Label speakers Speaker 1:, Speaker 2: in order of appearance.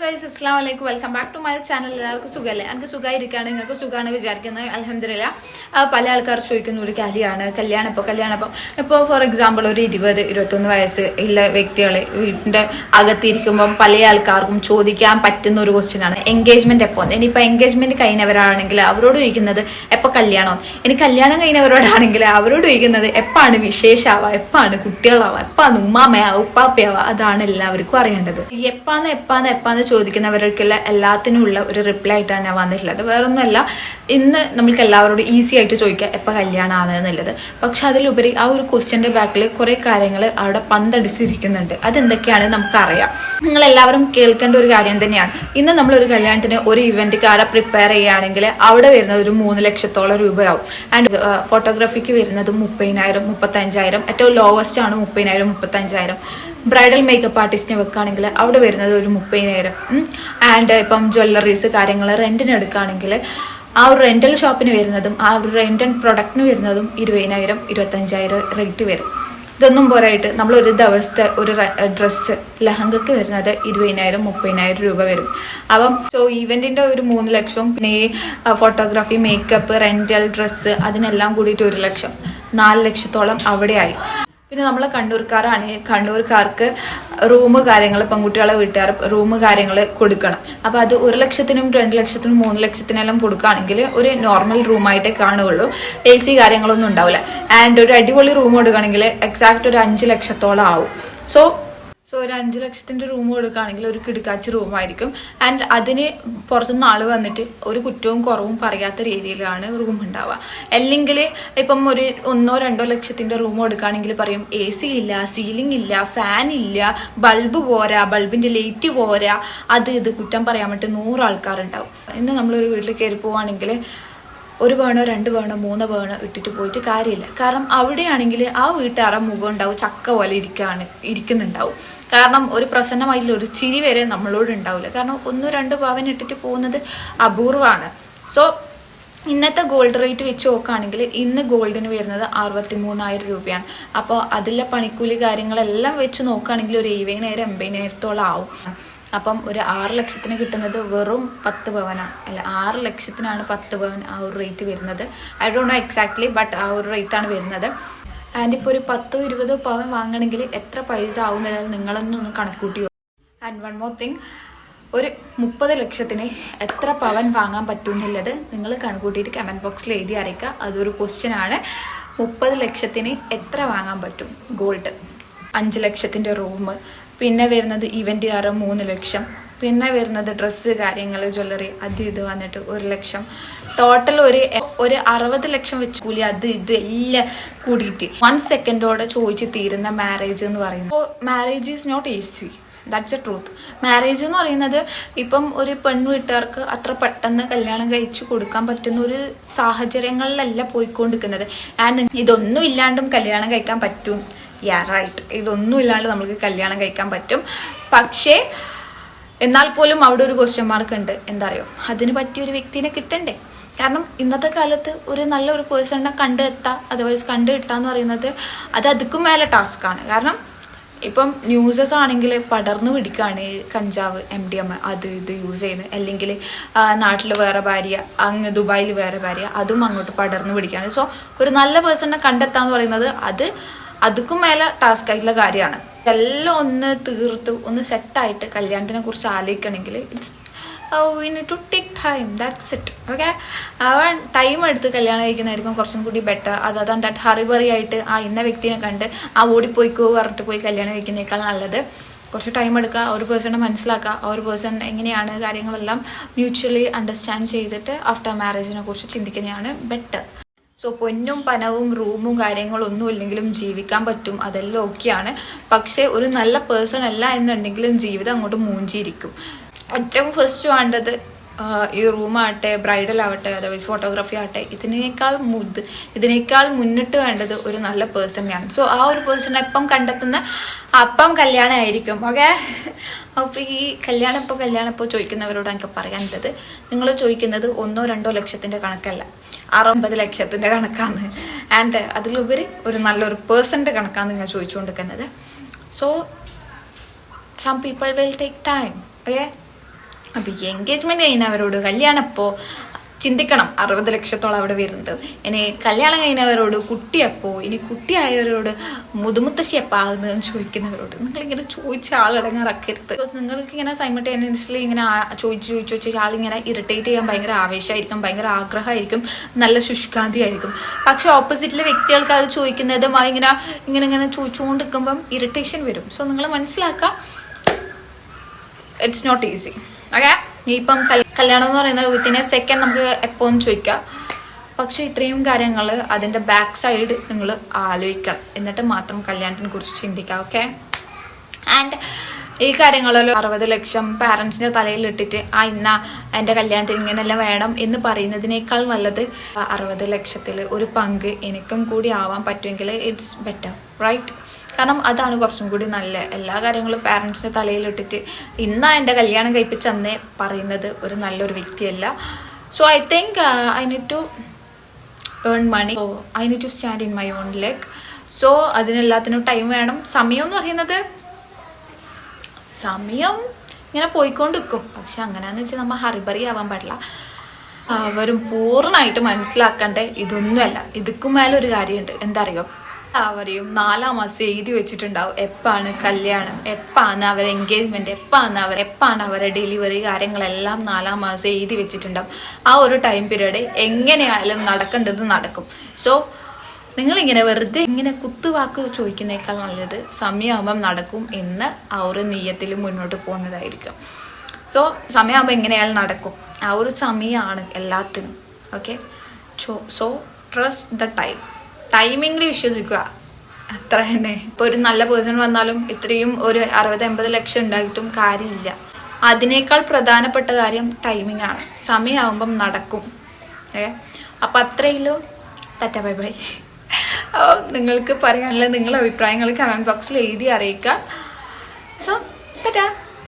Speaker 1: Guys അസ്സാം വലൈക്കും welcome back to my channel എല്ലാവർക്കും സുഖമല്ലേ എനിക്ക് സുഖമായിരിക്കുകയാണ് നിങ്ങൾക്ക് സുഖമാണ് വിചാരിക്കുന്നത്. അലഹമില്ല പല ആൾക്കാർ ചോദിക്കുന്ന ഒരു കല്യാണ്? കല്യാണം ഇപ്പോൾ കല്യാണം ഇപ്പോൾ ഇപ്പോൾ ഫോർ എക്സാമ്പിൾ ഒരു ഇരുപത് ഇരുപത്തൊന്ന് വയസ്സ് ഉള്ള വ്യക്തികൾ വീടിന്റെ അകത്തിരിക്കുമ്പം പല ആൾക്കാർക്കും ചോദിക്കാൻ പറ്റുന്ന ഒരു ക്വസ്റ്റ്യൻ ആണ്. എൻഗേജ്മെന്റ് എപ്പോൾ ഇനിയിപ്പോൾ എൻഗേജ്മെന്റ് കഴിഞ്ഞവരാണെങ്കിൽ അവരോട് ചോദിക്കുന്നത് എപ്പോൾ കല്യാണം? ഇനി കല്യാണം കഴിഞ്ഞവരോടാണെങ്കിൽ അവരോട് ചോദിക്കുന്നത് എപ്പാണ് വിശേഷാവാ? എപ്പാണ് കുട്ടികളാവുക എപ്പാണ് ഉമ്മാമയാവുക ഉപ്പാപ്പയാവുക അതാണ് എല്ലാവർക്കും അറിയേണ്ടത്. എപ്പാന്ന് എപ്പാന്ന് എപ്പാന്ന് ചോദിക്കുന്നവർക്കുള്ള എല്ലാത്തിനും ഉള്ള ഒരു റിപ്ലൈ ആയിട്ടാണ് ഞാൻ വന്നിട്ടുള്ളത്. വേറൊന്നുമല്ല ഇന്ന് നമ്മൾക്ക് എല്ലാവരോടും ഈസി ആയിട്ട് ചോദിക്കാം എപ്പോൾ കല്യാണം എന്നുള്ളത് പക്ഷെ അതിലുപരി ആ ഒരു ക്വസ്റ്റ്യന്റെ ബാക്കിൽ കുറേ കാര്യങ്ങൾ അവിടെ പന്തടിച്ചിരിക്കുന്നുണ്ട്. അതെന്തൊക്കെയാണ് നമുക്കറിയാം. നിങ്ങൾ എല്ലാവരും കേൾക്കേണ്ട ഒരു കാര്യം തന്നെയാണ്. ഇന്ന് നമ്മൾ ഒരു കല്യാണത്തിന് ഒരു ഇവന്റ് കാരെ പ്രിപ്പയർ ചെയ്യുകയാണെങ്കിൽ അവിടെ വരുന്നത് ഒരു മൂന്ന് ലക്ഷത്തോളം രൂപയാവും. ആൻഡ് ഫോട്ടോഗ്രാഫിക്ക് വരുന്നത് മുപ്പതിനായിരം മുപ്പത്തഞ്ചായിരം ഏറ്റവും ലോവസ്റ്റ് ആണ് മുപ്പതിനായിരം മുപ്പത്തഞ്ചായിരം. ബ്രൈഡൽ മേക്കപ്പ് ആർട്ടിസ്റ്റിനെ വെക്കുകയാണെങ്കിൽ അവിടെ വരുന്നത് ഒരു മുപ്പതിനായിരം. ആൻഡ് ഇപ്പം ജ്വല്ലറീസ് കാര്യങ്ങൾ റെന്റിന് എടുക്കുകയാണെങ്കിൽ ആ ഒരു റെന്റൽ ഷോപ്പിന് വരുന്നതും ആ ഒരു റെന്റൽ പ്രൊഡക്റ്റിന് വരുന്നതും ഇരുപതിനായിരം ഇരുപത്തഞ്ചായിരം റേറ്റ് വരും. ഇതൊന്നും പോരായിട്ട് നമ്മൾ ഒരു ദിവസത്തെ ഒരു ഡ്രസ്സ് ലഹങ്കയ്ക്ക് വരുന്നത് ഇരുപതിനായിരം മുപ്പതിനായിരം രൂപ വരും. അപ്പം സോ ഈവെന്റിന്റെ ഒരു മൂന്ന് ലക്ഷവും പിന്നെ ഫോട്ടോഗ്രാഫി മേക്കപ്പ് റെന്റൽ ഡ്രസ്സ് അതിനെല്ലാം കൂടിയിട്ട് ഒരു ലക്ഷം. നാല് ലക്ഷത്തോളം അവിടെയായി പിന്നെ നമ്മൾ കണ്ണൂർക്കാരാണ്. കണ്ണൂർക്കാർക്ക് റൂം കാര്യങ്ങൾ പെൺകുട്ടികളെ വീട്ടുകാർ റൂം കാര്യങ്ങൾ കൊടുക്കണം. അപ്പോൾ അത് ഒരു ലക്ഷത്തിനും രണ്ട് ലക്ഷത്തിനും മൂന്ന് ലക്ഷത്തിനെല്ലാം കൊടുക്കുകയാണെങ്കിൽ ഒരു നോർമൽ റൂമായിട്ടേ കാണുകയുള്ളൂ. എ സി കാര്യങ്ങളൊന്നും ഉണ്ടാവില്ല. ആൻഡ് ഒരു അടിപൊളി റൂം കൊടുക്കുകയാണെങ്കിൽ എക്സാക്ട് ഒരു അഞ്ച് ലക്ഷത്തോളം ആവും. സോ സോ ഒരു അഞ്ച് ലക്ഷത്തിന്റെ റൂം കൊടുക്കുകയാണെങ്കിൽ ഒരു കിടക്കാച്ചി റൂമായിരിക്കും ആൻഡ് അതിന് പുറത്തുനിന്ന് ആൾ വന്നിട്ട് ഒരു കുറ്റവും കുറവും പറയാത്ത രീതിയിലാണ് റൂം ഉണ്ടാവുക. അല്ലെങ്കിൽ ഇപ്പം ഒരു ഒന്നോ രണ്ടോ ലക്ഷത്തിന്റെ റൂം കൊടുക്കുകയാണെങ്കിൽ പറയും എ സി ഇല്ല സീലിംഗ് ഇല്ല ഫാൻ ഇല്ല ബൾബ് പോരാ ബൾബിന്റെ ലൈറ്റ് പോരാ. അത് ഇത് കുറ്റം പറയാൻ വേണ്ടി നൂറ് ആൾക്കാരുണ്ടാവും. ഇന്ന് നമ്മളൊരു വീട്ടിൽ കയറി പോവുകയാണെങ്കിൽ ഒരു വേണോ രണ്ട് വേണോ മൂന്ന് വേണോ ഇട്ടിട്ട് പോയിട്ട് കാര്യമില്ല. കാരണം അവിടെയാണെങ്കിൽ ആ വീട്ടുകാരുടെ മുഖം ഉണ്ടാവും ചക്ക പോലെ ഇരിക്കാണ് ഇരിക്കുന്നുണ്ടാവും. കാരണം ഒരു പ്രസന്നമായിട്ടുള്ള ഒരു ചിരി വരെ നമ്മളോട് ഉണ്ടാവില്ല. കാരണം ഒന്നോ രണ്ട് പവൻ ഇട്ടിട്ട് പോകുന്നത് അപൂർവമാണ്. സോ ഇന്നത്തെ ഗോൾഡ് റേറ്റ് വെച്ച് നോക്കുകയാണെങ്കിൽ ഇന്ന് ഗോൾഡിന് വരുന്നത് അറുപത്തി മൂന്നായിരം രൂപയാണ്. അപ്പോൾ അതിലെ പണിക്കൂലി കാര്യങ്ങളെല്ലാം വെച്ച് നോക്കുകയാണെങ്കിൽ ഒരു എഴുപതിനായിരം എൺപതിനായിരത്തോളം ആവും. അപ്പം ഒരു ആറ് ലക്ഷത്തിന് കിട്ടുന്നത് വെറും പത്ത് പവനാണ് അല്ല ആറ് ലക്ഷത്തിനാണ് പത്ത് പവൻ ആ ഒരു റേറ്റ് വരുന്നത്. I don't know exactly but ആ ഒരു റേറ്റാണ് വരുന്നത്. ആൻഡ് ഇപ്പോൾ ഒരു പത്തോ ഇരുപതോ പവൻ വാങ്ങണമെങ്കിൽ എത്ര പൈസ ആവുന്നില്ല നിങ്ങളൊന്നൊന്ന് കണക്കൂട്ടി ആൻഡ് വൺ മോർ തിങ് ഒരു മുപ്പത് ലക്ഷത്തിന് എത്ര പവൻ വാങ്ങാൻ പറ്റുമെന്നുള്ളത് നിങ്ങൾ കണക്കൂട്ടിയിട്ട് കമന്റ് ബോക്സിൽ എഴുതി അറിയിക്കുക. അതൊരു ക്വസ്റ്റ്യൻ ആണ്. മുപ്പത് ലക്ഷത്തിന് എത്ര വാങ്ങാൻ പറ്റും? ഗോൾഡ് അഞ്ച് ലക്ഷത്തിന്റെ റൂം പിന്നെ വരുന്നത് ഇവന്റുകാരൻ മൂന്ന് ലക്ഷം. പിന്നെ വരുന്നത് ഡ്രസ്സ് കാര്യങ്ങൾ ജ്വല്ലറി അത് ഇത് വന്നിട്ട് ഒരു ലക്ഷം. ടോട്ടൽ ഒരു ഒരു അറുപത് ലക്ഷം വെച്ച് കൂലി അത് ഇത് എല്ലാം കൂടിയിട്ട്. വൺ സെക്കൻഡോടെ ചോദിച്ച് തീരുന്ന മാരേജ് എന്ന് പറയുന്നത്. അപ്പോൾ marriage is not easy that's a truth marriage എന്ന് പറയുന്നത് ഇപ്പം ഒരു പെണ്ണു വീട്ടുകാർക്ക് അത്ര പെട്ടെന്ന് കല്യാണം കഴിച്ചു കൊടുക്കാൻ പറ്റുന്ന ഒരു സാഹചര്യങ്ങളിലല്ല പോയിക്കൊണ്ടിരിക്കുന്നത്. ആൻഡ് ഇതൊന്നും ഇല്ലാണ്ടും കല്യാണം കഴിക്കാൻ പറ്റും. യാ റൈറ്റ് ഇതൊന്നും ഇല്ലാണ്ട് നമുക്ക് കല്യാണം കഴിക്കാൻ പറ്റും. പക്ഷേ എന്നാൽ പോലും അവിടെ ഒരു ക്വസ്റ്റ്യൻ മാർക്ക് ഉണ്ട്. എന്താ അറിയോ? അതിന് പറ്റിയ ഒരു വ്യക്തിനെ കിട്ടണ്ടേ? കാരണം ഇന്നത്തെ കാലത്ത് ഒരു നല്ല ഒരു പേഴ്സണിനെ കണ്ടെത്താ അതർവൈസ് കണ്ടു കിട്ടാന്ന് പറയുന്നത് അത് അതുക്കും മേലെ ടാസ്ക്കാണ് കാരണം ഇപ്പം ന്യൂസസ് ആണെങ്കിൽ പടർന്നു പിടിക്കുകയാണ് കഞ്ചാവ് എം ഡി എം അത് ഇത് യൂസ് ചെയ്യുന്നത് അല്ലെങ്കിൽ നാട്ടിൽ വേറെ ഭാര്യ അങ്ങ് ദുബായിൽ വേറെ ഭാര്യ അതും അങ്ങോട്ട് പടർന്നു പിടിക്കുകയാണ് സോ ഒരു നല്ല പേഴ്സണിനെ കണ്ടെത്താന്ന് പറയുന്നത് അത് അതുക്കും മേലെ ടാസ്ക് ആയിട്ടുള്ള കാര്യമാണ്. എല്ലാം ഒന്ന് തീർത്ത് ഒന്ന് സെറ്റായിട്ട് കല്യാണത്തിനെ കുറിച്ച് ആലോചിക്കണമെങ്കിൽ it's we need to take time that's it okay അവൻ ടൈം എടുത്ത് കല്യാണം കഴിക്കുന്നതായിരിക്കും കുറച്ചും കൂടി ബെറ്റർ അതർ ദാറ്റ് ഹറിബറി ആയിട്ട് ആ ഇന്ന വ്യക്തിനെ കണ്ട് ആ ഓടിപ്പോയിക്കോ പറഞ്ഞിട്ട് പോയി കല്യാണം കഴിക്കുന്നേക്കാൾ നല്ലത്. കുറച്ച് ടൈം എടുക്കുക ഒരു പേഴ്സണെ മനസ്സിലാക്കുക ആ ഒരു പേഴ്സൺ എങ്ങനെയാണ് കാര്യങ്ങളെല്ലാം മ്യൂച്വലി അണ്ടർസ്റ്റാൻഡ് ചെയ്തിട്ട് ആഫ്റ്റർ മാരേജിനെ കുറിച്ച് ചിന്തിക്കുന്നതാണ് ബെറ്റർ സോ പൊന്നും പനവും റൂമും കാര്യങ്ങളും ഒന്നും ഇല്ലെങ്കിലും ജീവിക്കാൻ പറ്റും. അതെല്ലാം ഓക്കെയാണ്. പക്ഷേ ഒരു നല്ല പേഴ്സൺ അല്ല എന്നുണ്ടെങ്കിലും ജീവിതം അങ്ങോട്ട് മൂഞ്ചിയിരിക്കും. ഏറ്റവും ഫസ്റ്റ് വേണ്ടത് ഈ റൂമാകട്ടെ ബ്രൈഡൽ ആവട്ടെ അതർവൈസ് ഫോട്ടോഗ്രാഫി ആവട്ടെ ഇതിനേക്കാൾ മുത് ഇതിനേക്കാൾ മുന്നിട്ട് വേണ്ടത് ഒരു നല്ല പേഴ്സണെയാണ് സോ ആ ഒരു പേഴ്സണെ എപ്പം കണ്ടെത്തുന്ന അപ്പം കല്യാണമായിരിക്കും ഓക്കെ അപ്പോൾ ഈ കല്യാണം ഇപ്പോൾ കല്യാണം ഇപ്പോൾ ചോദിക്കുന്നവരോട് എനിക്ക് പറയാനുള്ളത്. നിങ്ങൾ ചോദിക്കുന്നത് ഒന്നോ രണ്ടോ ലക്ഷത്തിന്റെ കണക്കല്ല അറുപത് ലക്ഷത്തിന്റെ കണക്കാണ്. ആൻഡ് അതിലുപരി ഒരു നല്ലൊരു പേഴ്സന്റെ കണക്കാണ് നിങ്ങൾ ചോദിച്ചുകൊണ്ടിരിക്കുന്നത്. So some people will take time okay അപ്പൊ ഈ എൻഗേജ്മെന്റ് കഴിഞ്ഞവരോട് കല്യാണം അപ്പോ ചിന്തിക്കണം അറുപത് ലക്ഷത്തോളം അവിടെ വരുന്നുണ്ട് ഇനി കല്യാണം കഴിഞ്ഞവരോട് കുട്ടിയപ്പോ ഇനി കുട്ടിയായവരോട് മുതുമുത്തശ്ശി എപ്പാകുന്നതെന്ന് ചോദിക്കുന്നവരോട് നിങ്ങൾ ഇങ്ങനെ ചോദിച്ച ആളടങ്ങാറക്കരുത്. ബിക്കോസ് നിങ്ങൾക്ക് ഇങ്ങനെ സൈമൾട്ടേനിയസ്ലി ഇങ്ങനെ ചോദിച്ച് ചോദിച്ച് ചോദിച്ച് ആളിങ്ങനെ ഇറിറ്റേറ്റ് ചെയ്യാൻ ഭയങ്കര ആവേശമായിരിക്കും ഭയങ്കര ആഗ്രഹമായിരിക്കും നല്ല ശുഷ്കാന്തി ആയിരിക്കും പക്ഷെ ഓപ്പോസിറ്റിലെ വ്യക്തികൾക്ക് അത് ചോദിക്കുന്നതും ഇങ്ങനെ ഇങ്ങനെ ഇങ്ങനെ ചോദിച്ചുകൊണ്ട് നിൽക്കുമ്പം ഇറിറ്റേഷൻ വരും. സോ നിങ്ങൾ മനസ്സിലാക്കാം ഇറ്റ്സ് നോട്ട് ഈസി ഓക്കെ ഇപ്പം കല്യാണം എന്ന് പറയുന്നത് വിത്തിൻ സെക്കൻഡ് നമുക്ക് എപ്പോഴും ചോദിക്കാം. പക്ഷെ ഇത്രയും കാര്യങ്ങൾ അതിന്റെ ബാക്ക് സൈഡ് നിങ്ങൾ ആലോചിക്കണം. എന്നിട്ട് മാത്രം കല്യാണത്തിനെ കുറിച്ച് ചിന്തിക്കാം ഓക്കെ ആൻഡ് ഈ കാര്യങ്ങളെല്ലാം അറുപത് ലക്ഷം പാരന്റ്സിന്റെ തലയിൽ ഇട്ടിട്ട് ആ ഇന്ന എന്റെ കല്യാണത്തിന് ഇങ്ങനെല്ലാം വേണം എന്ന് പറയുന്നതിനേക്കാൾ നല്ലത് അറുപത് ലക്ഷത്തിൽ ഒരു പങ്ക് എനിക്കും കൂടി ആവാൻ പറ്റുമെങ്കിൽ ഇറ്റ്സ് ബെറ്റർ റൈറ്റ് കാരണം അതാണ് കുറച്ചും കൂടി നല്ല. എല്ലാ കാര്യങ്ങളും പാരന്റ്സിന്റെ തലയിൽ ഇട്ടിട്ട് ഇന്ന എന്റെ കല്യാണം കഴിപ്പിച്ചെന്നേ പറയുന്നത് ഒരു നല്ലൊരു വ്യക്തിയല്ല. So I think I need to earn money I need to stand in my own leg so അതിനെല്ലാത്തിനും time വേണം. സമയം എന്ന് പറയുന്നത് സമയം ഇങ്ങനെ പോയിക്കൊണ്ടിരിക്കും. പക്ഷെ അങ്ങനെയാന്ന് വെച്ചാൽ നമ്മൾ ഹറിബറി ആവാൻ പാടില്ല. അവരും പൂർണമായിട്ട് മനസ്സിലാക്കേണ്ട? ഇതൊന്നുമല്ല. ഇതുക്കും ഒരു കാര്യമുണ്ട്. എന്താ അറിയോ അവരെയും നാലാം മാസം എഴുതി വെച്ചിട്ടുണ്ടാവും. എപ്പാണ് കല്യാണം? എപ്പാണ് അവരെ എൻഗേജ്മെന്റ് എപ്പാണ് അവർ എപ്പാണ് അവരെ ഡെലിവറി കാര്യങ്ങളെല്ലാം നാലാം മാസം എഴുതി വെച്ചിട്ടുണ്ടാവും. ആ ഒരു ടൈം പീരീഡ് എങ്ങനെയായാലും നടക്കേണ്ടത് നടക്കും. സോ നിങ്ങളിങ്ങനെ വെറുതെ ഇങ്ങനെ കുത്തുവാക്ക് ചോദിക്കുന്നേക്കാൾ നല്ലത് സമയമാകുമ്പം നടക്കും എന്ന് ആ ഒരു നീയത്തിൽ മുന്നോട്ട് പോകുന്നതായിരിക്കും. സോ സമയമാകുമ്പോൾ എങ്ങനെയായാലും നടക്കും? ആ ഒരു സമയമാണ് എല്ലാത്തിനും. Okay so trust the time ടൈമിങ്ങിൽ വിശ്വസിക്കുക. അത്ര തന്നെ. ഇപ്പോൾ ഒരു നല്ല പേഴ്സൺ വന്നാലും ഇത്രയും ഒരു അറുപത് എൺപത് ലക്ഷം ഉണ്ടായിട്ടും കാര്യമില്ല. അതിനേക്കാൾ പ്രധാനപ്പെട്ട കാര്യം ടൈമിംഗ് ആണ്. സമയമാകുമ്പം നടക്കും. ഏ അപ്പം അത്രയല്ലോ തറ്റ ബൈ ബൈ. അപ്പം നിങ്ങൾക്ക് പറയാനുള്ള നിങ്ങളുടെ അഭിപ്രായങ്ങൾ കമന്റ് ബോക്സിൽ എഴുതി അറിയിക്കാം. സോ ടാറ്റ